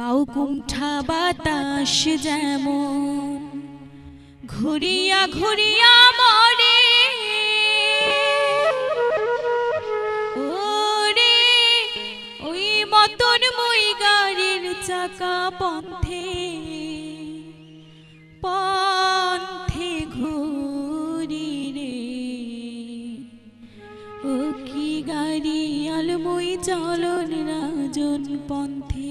বাউকুণ্ঠা বাতাস যেমন, ঘুরিয়া ঘুরিয়া মরে। ওরে, ওই মতন মই গাড়ির চাকা পন্থে পন্থে ঘুরি রে। ও কি গাড়ি আলময় চলন রাজন পন্থে।